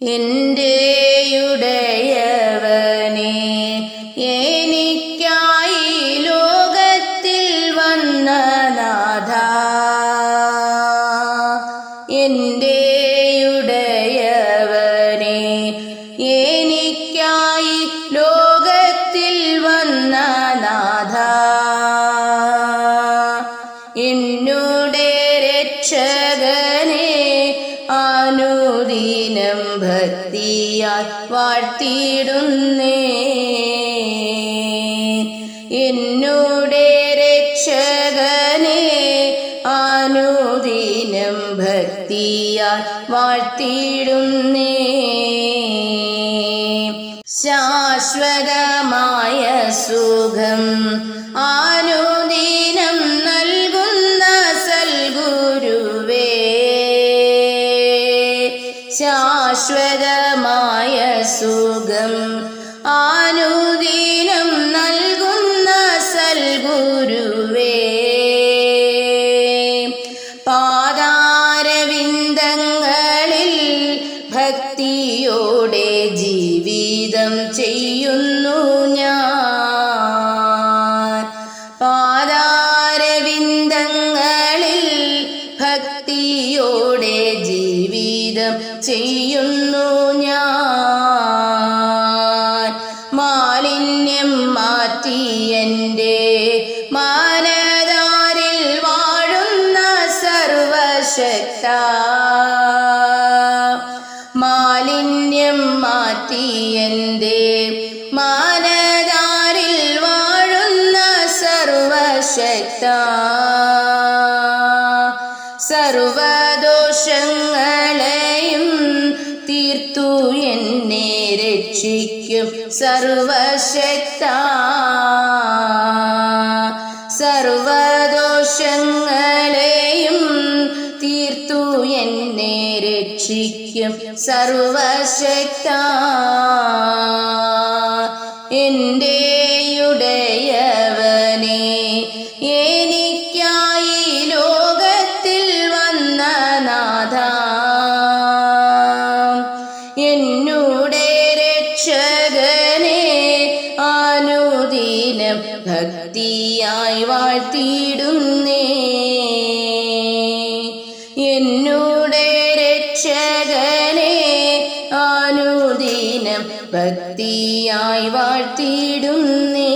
എന്റെയുടയവനെ എനിക്കായി ലോകത്തിൽ വന്ന ലോകത്തിൽ വന്ന ഭക്തിയാൽ വാഴ്ത്തിയിടുന്നേ എന്നുടെ രക്ഷകനെ അനുദിനം ഭക്തിയാൽ വാഴ്ത്തിയിടുന്നേ. ശാശ്വതമായ സുഖം ആനുദിനം നൽകുന്ന സൽഗുരുവേ. ശാശ്വതമായ സുഖം ആനുദിനം ഭക്തിയോടെ ജീവിതം ചെയ്യുന്നു ഞാൻ. പാതാരവിന്ദങ്ങളിൽ ഭക്തിയോടെ ജീവിതം ചെയ്യുന്നു ഞാൻ. മാലിന്യം മാറ്റി മാലിന്യം മാറ്റി മാനദാരിൽ വാഴുന്ന സർവശക്ത. സർവദോഷങ്ങളെയും തീർത്തു എന്നെ രക്ഷിക്കും സർവശക്ത. സർവദോഷങ്ങളെയും തീർത്തു എന്നെ രക്ഷിക്കും സർവശക്ത. എന്റെയുടയവനെ എനിക്കായി ലോകത്തിൽ വന്ന നാഥ. എന്നുടെ രക്ഷകനെ അനുദിനം ഭക്തിയായി വാഴ്ത്തിയിടുന്നേ. എന്നുടെ ഭക്തിയായി വാഴ്ത്തിയിടുന്നേ.